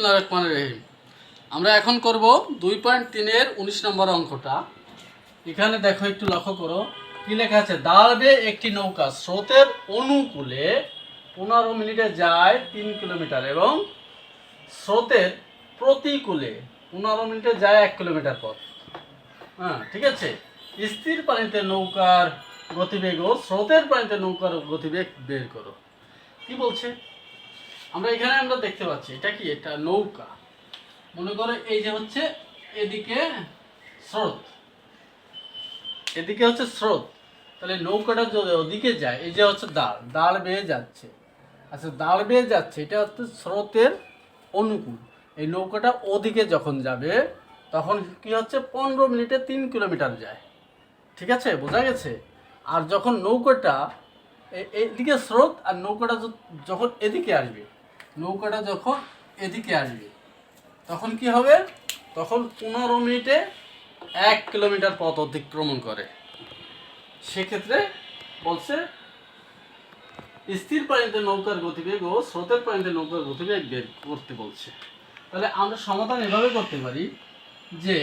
বিসমিল্লাহ রহমান রহিম। আমরা এখন করব দুই পয়েন্ট তিনের উনিশ নম্বর অঙ্কটা। এখানে দেখো একটু লক্ষ্য করো, কি লেখা আছে? দাঁড়বে একটি নৌকা, স্রোতের অনুকূলে পনেরো মিনিটে যায় তিন কিলোমিটার এবং স্রোতের প্রতিকূলে পনেরো মিনিটে যায় এক কিলোমিটার পথ। হ্যাঁ ঠিক আছে? স্থির পানিতে নৌকার গতিবেগ ও স্রোতের পানিতে নৌকার গতিবেগ বের করো। কি বলছে? আমরা এখানে আমরা দেখতে পাচ্ছি, এটা কি? এটা নৌকা। মনে করো এই যে হচ্ছে এদিকে স্রোত। এদিকে হচ্ছে স্রোত। তাহলে নৌকাটা যদি ওদিকে যায়, এই যে হচ্ছে দাঁড় দাঁড় বেয়ে যাচ্ছে। আচ্ছা দাঁড় বেয়ে যাচ্ছে, এটা হচ্ছে স্রোতের অনুকূল। এই নৌকাটা ওদিকে যখন যাবে, তখন কি হচ্ছে? পনেরো মিনিটে তিন কিলোমিটার যায়। ঠিক আছে? বোঝা গেছে? আর যখন নৌকাটা এদিকে স্রোত আর নৌকাটা যখন এদিকে আসবে নৌকাটা যখন এদিকে আসবে, তখন কি হবে? তখন পনেরো মিনিটে এক কিলোমিটার পথ অতিক্রমণ করে। সেক্ষেত্রে বলছে, স্থির পানিতে নৌকার গতিবেগ ও স্রোতের পানিতে নৌকার গতিবেগ বের করতে বলছে। তাহলে আমরা সমাধান এভাবে করতে পারি যে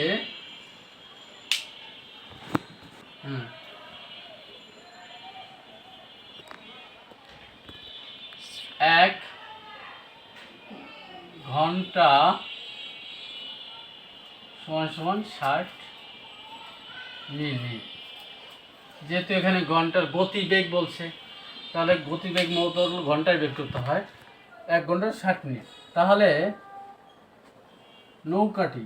এক ঘণ্টা সমান সমান ষাট মিনিট যেহেতু এখানে ঘণ্টার গতিবেগ বলছে, তাহলে গতিবেগ মতো ঘন্টায় বের করতে হয় এক ঘণ্টার ষাট মিনিট। তাহলে নৌকাটি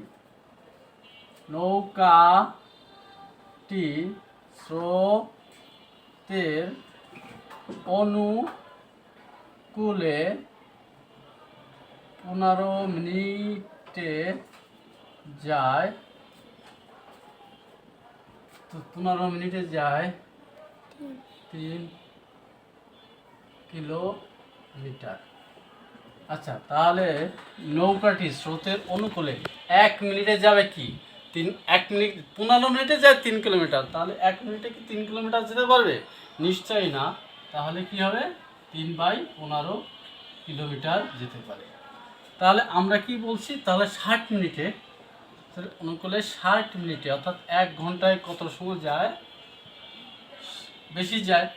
নৌকাটি স্রোতের অনুকূলে পনেরো মিনিটে যায়। তো পনেরো মিনিটে যায়। তিন কিলোমিটার। আচ্ছা তাহলে নৌকাটি স্রোতের অনুকূলে এক মিনিটে যাবে কি? তিন, এক মিনিট, পনেরো মিনিটে যায় তিন কিলোমিটার। তাহলে এক মিনিটে কি তিন কিলোমিটার যেতে পারবে? নিশ্চয়ই না। তাহলে কি হবে? তিন বাই পনেরো কিলোমিটার যেতে পারে। তাহলে আমরা কি বলছি? তাহলে ষাট মিনিটে অনুকূলে ষাট মিনিটে, অর্থাৎ এক ঘন্টায় কত সময় যায়? বেশি যায়।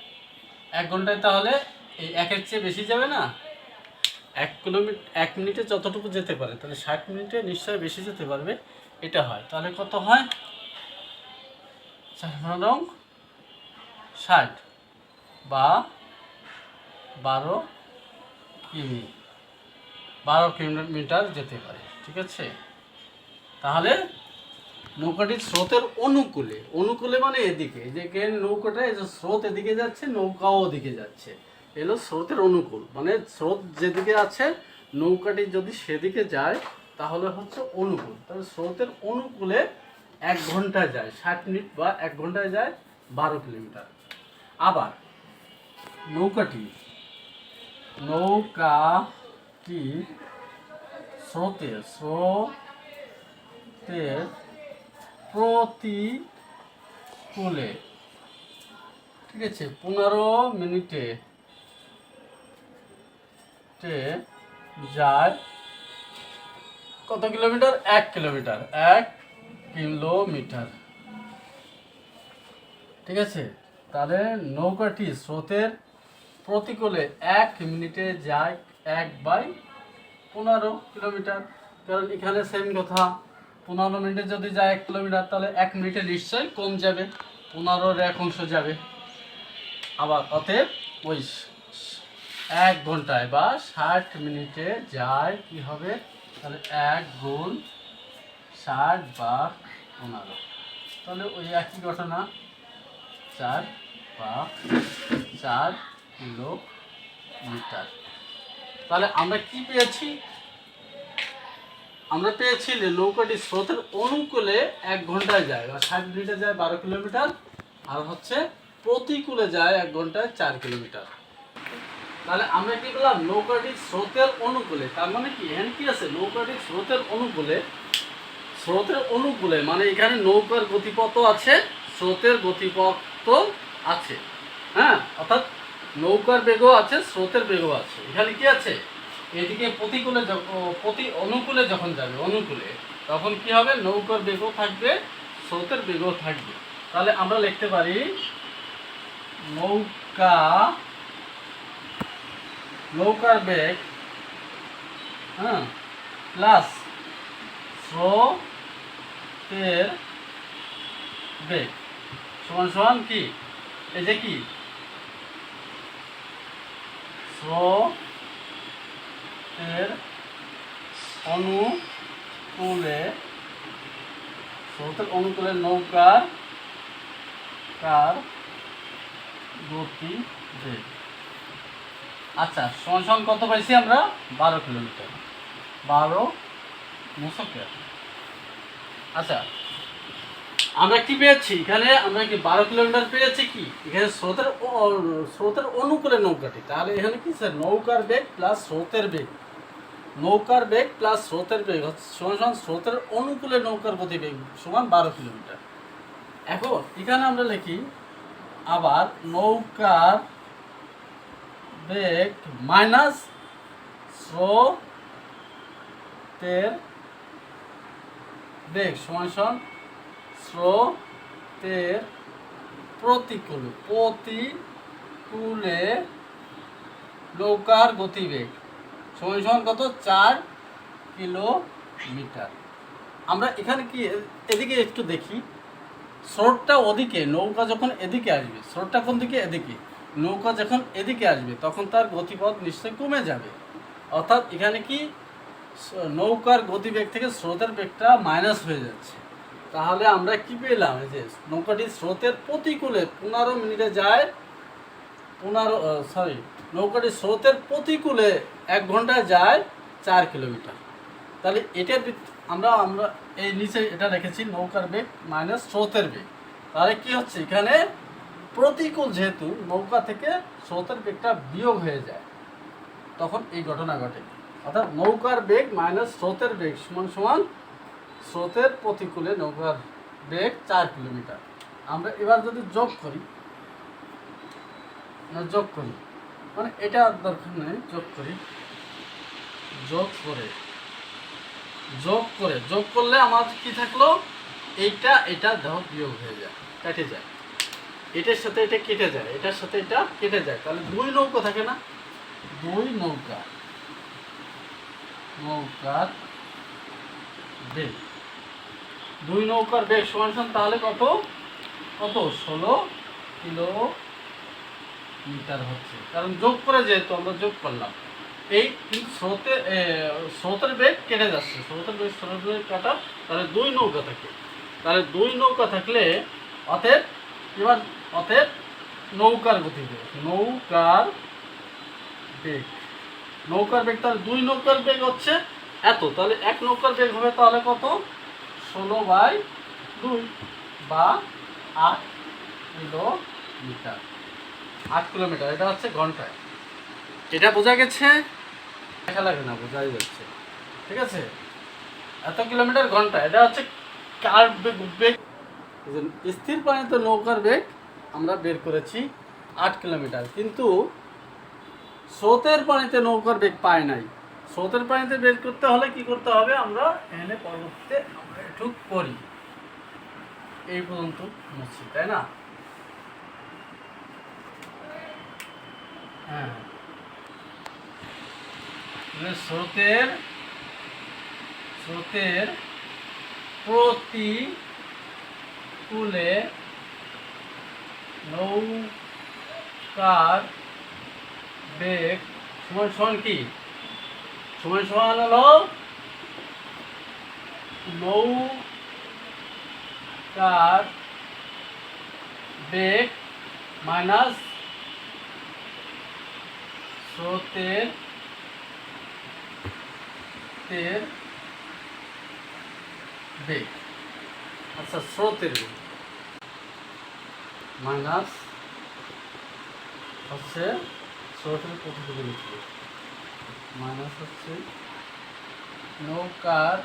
এক ঘন্টায় তাহলে এই একের চেয়ে বেশি যাবে না? এক কিলোমিটার এক মিনিটে যতটুকু যেতে পারে, তাহলে ষাট মিনিটে নিশ্চয়ই বেশি যেতে পারবে। এটা হয়। তাহলে কত হয়? চার নং ষাট বা বারো কিমি। বারো কিলোমিটার যেতে পারে, ঠিক আছে? তাহলে নৌকাটি স্রোতের অনুকূলে অনুকূলে মানে এদিকে যে কেন নৌকাটা, এই যে স্রোত এদিকে যাচ্ছে, নৌকাও ওদিকে যাচ্ছে। এলো স্রোতের অনুকূল মানে স্রোত যেদিকে আছে, নৌকাটি যদি সেদিকে যায়, তাহলে হচ্ছে অনুকূল। তাহলে স্রোতের অনুকূলে এক ঘন্টায় যায়, ষাট মিনিট বা এক ঘন্টায় যায়, বারো কিলোমিটার। আবার নৌকাটি নৌকাটি স্রোতে স্রোতের প্রতিকূলে। ঠিক আছে, পনেরো মিনিটে যায় কত কিলোমিটার? এক কিলোমিটার এক কিলোমিটার। ঠিক আছে, তাহলে নৌকাটি স্রোতের প্রতিকূলে এক মিনিটে যায় এক বাই পনেরো কিলোমিটার। কারণ এখানে সেম কথা, পনেরো মিনিটে যদি যায় এক কিলোমিটার, তাহলে এক মিনিটে নিশ্চয়ই কম যাবে। পনেরোর এক অংশ যাবে। আবার অতএব ওই এক ঘন্টায় বা ষাট মিনিটে যায় কি হবে? তাহলে এক গুণ ষাট বা পনেরো। তাহলে ওই একই ঘটনা চার বা চার কিলোমিটার। তাহলে আমরা কি পেয়েছি? আমরা পেয়েছি যে নৌকাটি স্রোতের অনুকূলে এক ঘন্টায় যায়, বা ষাট মিনিটে যায় বারো কিলোমিটার, আর হচ্ছে প্রতিকূলে যায় এক ঘন্টায় চার কিলোমিটার। তাহলে আমরা কি বললাম নৌকাটি স্রোতের অনুকূলে, তার মানে কি? এখানে কি আছে? নৌকাটি স্রোতের অনুকূলে স্রোতের অনুকূলে মানে এখানে নৌকার গতিপথ আছে, স্রোতের গতিপথ আছে। হ্যাঁ? অর্থাৎ নৌকার বেগও আছে, স্রোতের বেগও আছে। এখানে কি আছে? এদিকে প্রতিকূলে প্রতি অনুকূলে যখন যাবে, অনুকূলে, তখন কি হবে? নৌকার বেগও থাকবে, স্রোতের বেগও থাকবে। তাহলে আমরা লিখতে পারি, নৌকা, নৌকার বেগ হ্যাঁ প্লাস স্রোতের বেগ। সমান সমান কি? এই যে কি? স্রোতের অনুকূলে স্রোতের অনুকূলে নৌকার কার গতি বেগ আচ্ছা সমান কত পাইছি আমরা? বারো কিলোমিটার। বারো মুসকের। আচ্ছা আমরা কি পেয়েছি? এখানে আমরা কি বারো কিলোমিটার পেয়েছি কি? এখানে স্রোতের স্রোতের অনুকূলে নৌকাটি। তাহলে এখানে কি স্যার? নৌকার বেগ প্লাস স্রোতের বেগ। নৌকার বেগ প্লাস স্রোতের বেগ সমান সমান স্রোতের অনুকূলে নৌকার গতিবেগ সমান বারো কিলোমিটার। এখন এখানে আমরা লিখি, আবার নৌকার বেগ মাইনাস স্রোতের বেগ সমান সমান স্রোতের প্রতিকূলে প্রতিকূলে নৌকার গতিবেগ। সমান কত? চার কিলোমিটার। আমরা এখানে কি এদিকে একটু দেখি। স্রোতটা ওদিকে, নৌকা যখন এদিকে আসবে, স্রোতটা কোন দিকে? এদিকে। নৌকা যখন এদিকে আসবে, তখন তার গতিপথ নিশ্চয়ই কমে যাবে। অর্থাৎ এখানে কি? নৌকার গতিবেগ থেকে স্রোতের বেগটা মাইনাস হয়ে যাচ্ছে। তাহলে আমরা কি পেলাম? যে নৌকাটি স্রোতের প্রতিকূলে পনেরো মিনিটে যায়, পনেরো সরি নৌকাটি স্রোতের প্রতিকূলে এক ঘন্টায় যায় চার কিলোমিটার। তাহলে এটার আমরা আমরা এই নিচে এটা রেখেছি, নৌকার বেগ মাইনাস স্রোতের বেগ। তাহলে কি হচ্ছে? এখানে প্রতিকূল যেহেতু, নৌকা থেকে স্রোতের বেগটা বিয়োগ হয়ে যায়। তখন এই ঘটনা ঘটে। অর্থাৎ নৌকার বেগ মাইনাস স্রোতের বেগ সমান সমান স্রোতের প্রতিকূলে নৌকার বেগ চার কিলোমিটার। আমরা এবার যদি যোগ করি যোগ করি মানে এটা দরকার নেই, যোগ করি। যোগ করে যোগ করে, যোগ করলে আমার কি থাকল? এইটা, এটা দেহ বিয়োগ হয়ে যায়, কেটে যায়। এটার সাথে এটা কেটে যায়, এটার সাথে এটা কেটে যায়। তাহলে দুই নৌকা থাকে না? দুই নৌকা নৌকার বেগ। দুই নৌকার বেগ সমান সমান তাহলে কত? কত? ষোলো কিলো মিটার হচ্ছে। কারণ যোগ করে যেহেতু, আমরা যোগ করলাম। এই কিন্তু স্রোতে স্রোতের বেগ কেটে যাচ্ছে। স্রোতের বেগ স্রোতের বেগ কাটা, তাহলে দুই নৌকা থাকে। তাহলে দুই নৌকা থাকলে অতএব, এবার অতএব নৌকার গতিবেগ, নৌকার বেগ। নৌকার বেগ, তাহলে দুই নৌকার বেগ হচ্ছে এত। তাহলে এক নৌকার বেগ হবে তাহলে কত? ষোলো বাই দুই বা আট কিলোমিটার আট কিলোমিটার এটা হচ্ছে ঘন্টায়। এটা বোঝা গেছে? দেখা লাগে না, বোঝাই যাচ্ছে। ঠিক আছে? এত কিলোমিটার ঘণ্টা, এটা হচ্ছে কার বেগ বেগ? স্থির পানিতে নৌকার বেগ আমরা বের করেছি আট কিলোমিটার, কিন্তু স্রোতের পানিতে নৌকার বেগ পায় নাই। স্রোতের পানিতে বের করতে হলে কি করতে হবে? আমরা এখানে পরবর্তীতে আমরা করি। এই পর্যন্ত মুছি তাই না? হ্যাঁ। স্রোতের স্রোতের প্রতি কুলে নৌকার বেগ সমান সমান কি? সমান সমান হলো নৌকার বেগ মাইনাস স্রোতের তের বেগ। আচ্ছা স্রোতের বেগ। মাইনাস হচ্ছে স্রোতের প্রতিযোগী লিখবে মাইনাস হচ্ছে নৌকার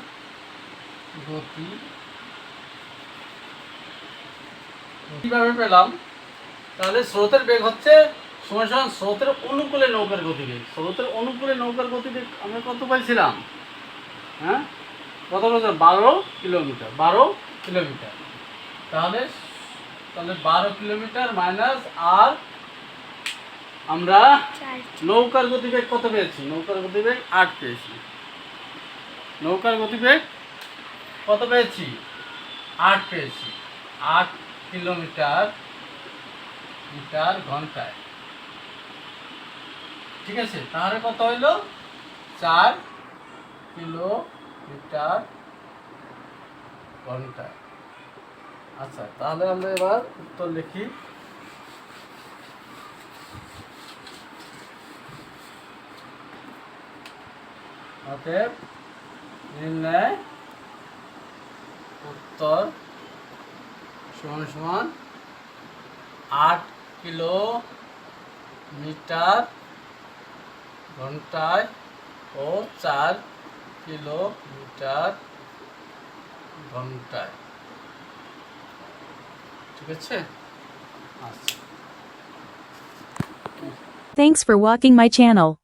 গতি। কীভাবে পেলাম? তাহলে স্রোতের বেগ হচ্ছে সমান সমান স্রোতের অনুকূলে নৌকার গতিবেগ। স্রোতের অনুকূলে নৌকার গতিবেগ আমরা কত পাইছিলাম? হ্যাঁ? কত বছর বারো কিলোমিটার। বারো কিলোমিটার। তাহলে তাহলে বারো কিলোমিটার মাইনাস আর আমরা নৌকার গতিবেগ কত পেয়েছি? নৌকার গতিবেগ আট পেয়েছি। নৌকার গতিবেগ কত পেয়েছি? আট পেয়েছি। আট কিলোমিটার মিটার ঘন্টায়। ঠিক আছে? তাহলে কত হইল? চার কিলোমিটার ঘন্টায়। আচ্ছা তাহলে আমরা এবার উত্তর লিখি। অতএব নির্ণয় উত্তর সমান সমান আট কিলো মিটার ঘন্টায় ও চার কিলোমিটার ঘন্টায়। ঠিক আছে? আচ্ছা। Thanks for watching my channel.